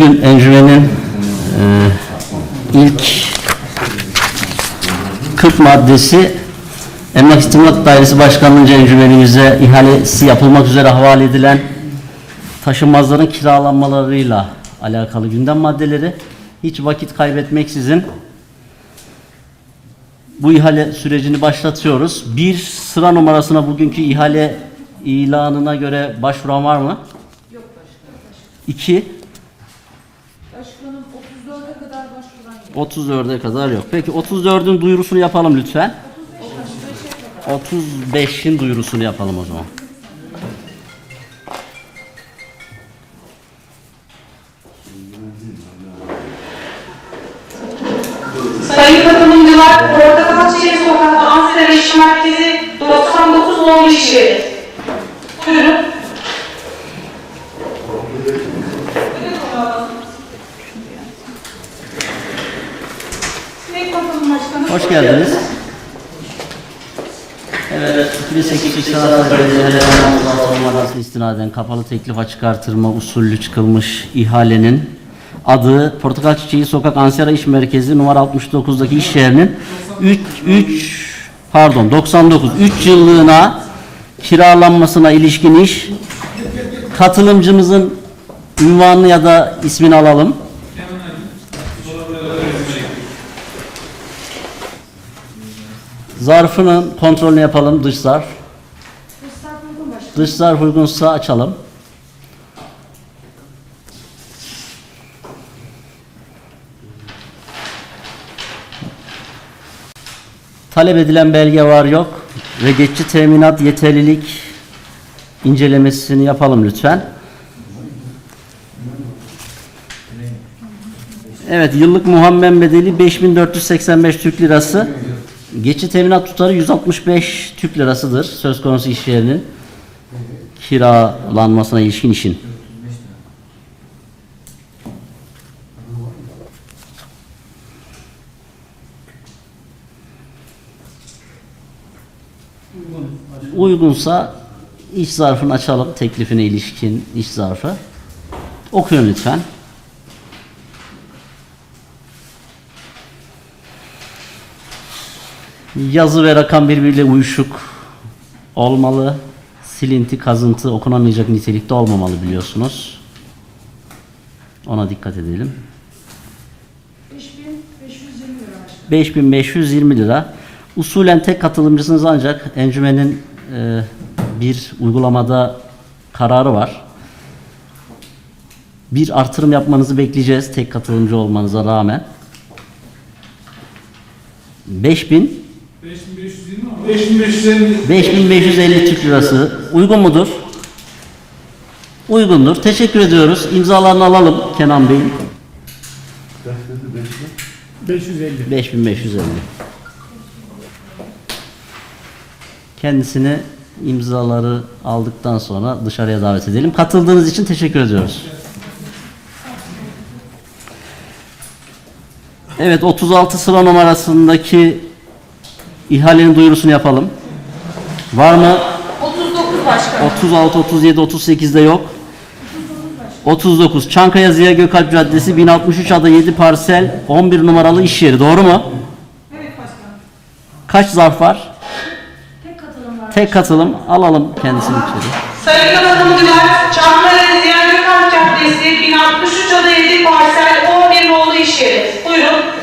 Bugün encümenin e, ilk 40 maddesi Emlak İstimlat Dairesi Başkanlığı'nca encümenimize ihalesi yapılmak üzere havale edilen taşınmazların kiralanmalarıyla alakalı gündem maddeleri. Hiç vakit kaybetmeksizin bu ihale sürecini başlatıyoruz. Bir sıra numarasına bugünkü ihale ilanına göre başvuran var mı? Yok başkanım. İki. Başkanım 34'e kadar başvuran yok. 34'e kadar yok. Peki 34'ün duyurusunu yapalım lütfen. 35'e kadar. 35'in duyurusunu yapalım o zaman. Hoş geldiniz. Evet, 2008 Sanat Belediyeleri olmadan istinaden kapalı teklif açık artırma usulü çıkılmış ihalenin adı Portakal Çiçeği Sokak Ansera İş Merkezi numara 69'daki iş yerinin 3 3 pardon 99 3 yıllığına kiralanmasına ilişkin iş katılımcımızın ünvanını ya da ismini alalım. Zarfının kontrolünü yapalım dış zarf. Dış zarf uygunsa açalım. Talep edilen belge var yok ve geçici teminat yeterlilik incelemesini yapalım lütfen. Evet yıllık muhammen bedeli 5485 Türk Lirası. Geçici teminat tutarı 165 Türk Lirasıdır söz konusu iş yerinin kiralanmasına ilişkin işin. Uygunsa iş zarfını açalım. Teklifine ilişkin iş zarfı. Okuyun lütfen. Yazı ve rakam birbiriyle uyuşuk olmalı. Silinti, kazıntı okunamayacak nitelikte olmamalı biliyorsunuz. Ona dikkat edelim. 5520 lira başkanım. 5520 lira. Usulen tek katılımcısınız ancak encümenin e, bir uygulamada kararı var. Bir artırım yapmanızı bekleyeceğiz tek katılımcı olmanıza rağmen. 5000 5520 ama 5550 5550 Türk Lirası uygun mudur? Uygundur. Teşekkür ediyoruz. İmzalarını alalım Kenan Bey'in. 550 5550. Kendisini imzaları aldıktan sonra dışarıya davet edelim. Katıldığınız için teşekkür ediyoruz. Evet 36 sıra numarasındaki ihalenin duyurusunu yapalım. Var mı? 39 başkanım. 36, 37, 38'de yok. 39. Çankaya Ziya Gökalp Caddesi 1063 ada 7 parsel 11 numaralı iş yeri. Doğru mu? Evet başkanım. Kaç zarf var? Tek katılım var. Tek katılım. Alalım kendisini içeri. Sayın katılımcılar, Çankaya Ziya Gökalp Caddesi 1063 ada 7 parsel 11 nolu iş yeri. Buyurun.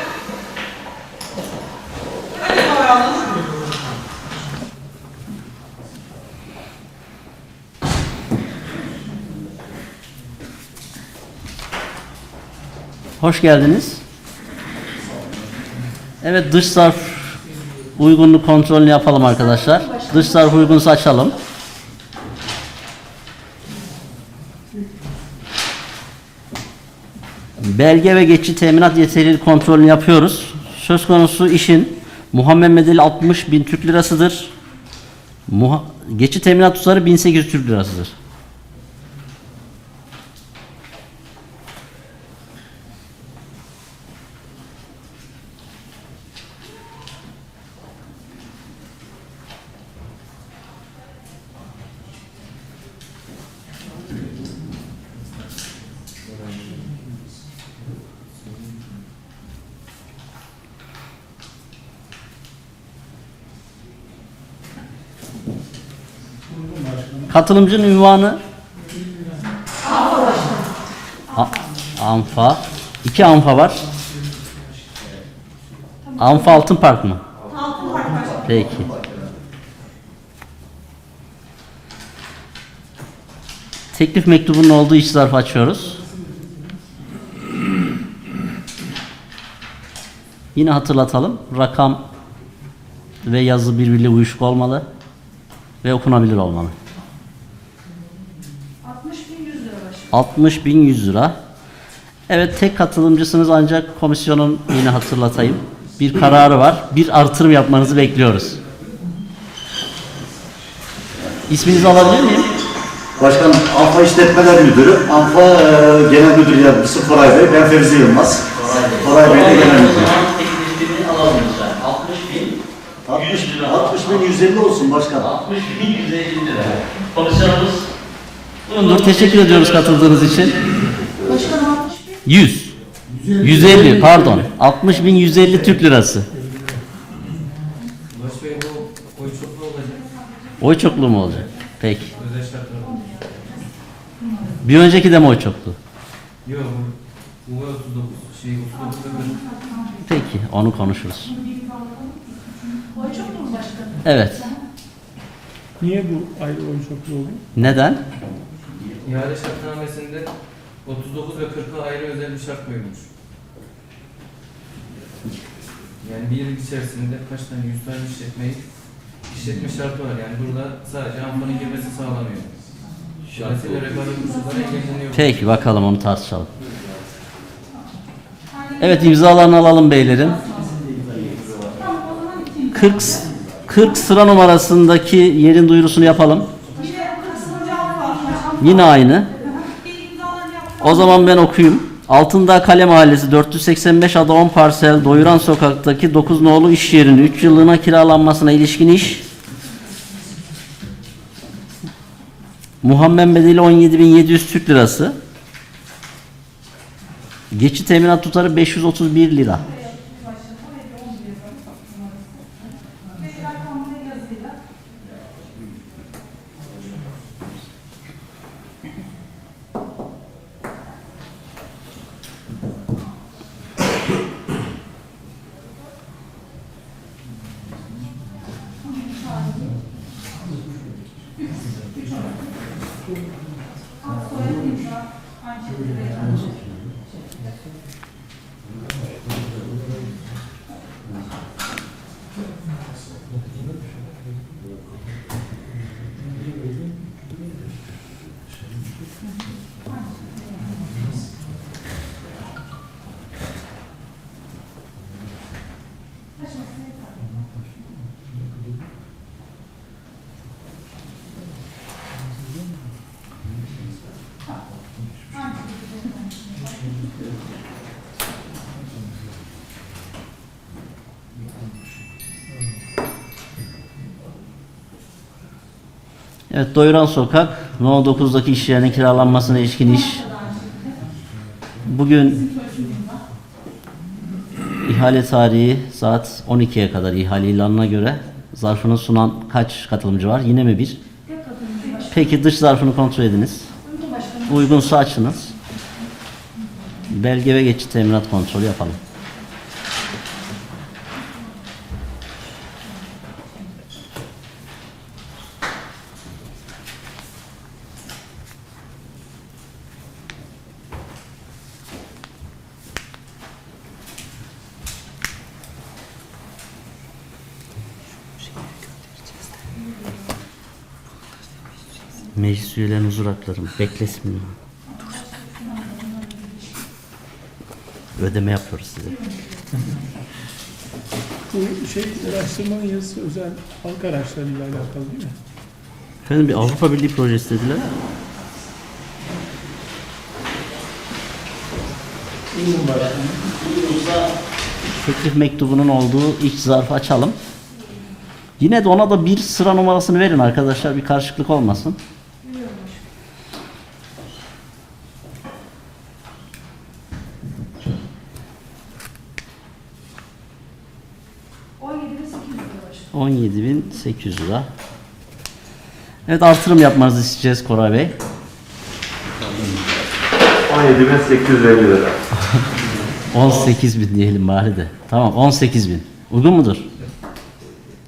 Hoş geldiniz. Evet dış zarf uygunluk kontrolünü yapalım arkadaşlar. Dış zarf uygunsa açalım. Belge ve geçici teminat yeterlilik kontrolünü yapıyoruz. Söz konusu işin Muhammed Medeli 60 bin Türk lirasıdır. Muha geçici teminat tutarı 1800 Türk lirasıdır. Katılımcının ünvanı? A- Anfa. İki Anfa var. Anfa Altın Park mı? Altın Park. Peki. Teklif mektubunun olduğu iç zarfı açıyoruz. Yine hatırlatalım. Rakam ve yazı birbiriyle uyuşuk olmalı ve okunabilir olmalı. 60.100 lira. Evet tek katılımcısınız ancak komisyonun yine hatırlatayım. Bir kararı var. Bir artırım yapmanızı bekliyoruz. İsminizi alabilir miyim? Başkanım Anfa İşletmeler Müdürü, Anfa e, Genel Müdür Yardımcısı Koray Bey, ben Fevzi Yılmaz. Koray Bey de Genel Müdür. Teklifini alalım lütfen. 60 bin, 60 bin 150 olsun başkanım. 60 bin 150 lira. Komisyonumuz Buyurun, teşekkür ediyoruz katıldığınız için. Başkanım 60 bin. 100. 150 pardon. 60 bin 150 Türk lirası. Baş Bey bu oy çoklu olacak. Oy çokluğu mu olacak? Peki. Özel şartlar. Bir önceki de mi oy çoktu? Yok bu, bu oy 39. Şey 39 da ben. Peki onu konuşuruz. Oy çok mu başkanım? Evet. Niye bu ayrı oy çoklu oldu? Neden? İhale şartnamesinde 39 ve 40'a ayrı özel bir şart koyulmuş. Yani bir yıl içerisinde kaç tane 100 tane işletmeyi işletme şartı var. Yani burada sadece amfanın girmesi sağlanıyor. Dolayısıyla rekabet koşulları engelleniyor. Peki bakalım onu tartışalım. Evet imzalarını alalım beylerin. 40 40 sıra numarasındaki yerin duyurusunu yapalım. Yine katılımcı altı var. Yine aynı. O zaman ben okuyayım. Altındağ Kale Mahallesi 485 ada 10 parsel Doyuran Sokak'taki 9 nolu iş yerinin 3 yıllığına kiralanmasına ilişkin iş Muhammed bedeli 17.700 Türk lirası. Geçit teminat tutarı 531 lira. Evet Doyuran Sokak No 9'daki iş yerinin kiralanmasına ilişkin iş. Bugün ihale tarihi saat 12'ye kadar ihale ilanına göre zarfını sunan kaç katılımcı var? Yine mi bir? Peki dış zarfını kontrol ediniz. Uygunsa açınız. Belge ve geçit teminat kontrolü yapalım. Meclis üyelerinin huzur hakları mı? Beklesin mi? Ödeme yapıyoruz size. Bu şey araştırmanın yazısı özel halk araçlarıyla alakalı değil mi? Efendim bir Avrupa Birliği projesi dediler. Teklif mektubunun olduğu iç zarfı açalım. Yine de ona da bir sıra numarasını verin arkadaşlar bir karışıklık olmasın. 17.800 lira başkanım. 17.800 lira. Evet artırım yapmanızı isteyeceğiz Koray Bey. 17.850 lira. 18 bin diyelim bari de. Tamam 18 bin. Uygun mudur?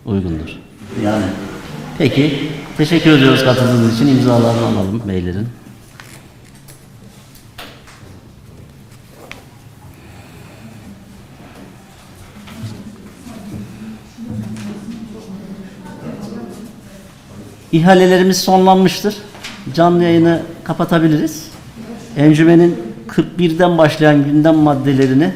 Uygundur. Yani Peki. Teşekkür ediyoruz katıldığınız için. imzalarını alalım beylerin. İhalelerimiz sonlanmıştır. Canlı yayını kapatabiliriz. Encümenin 41'den başlayan gündem maddelerini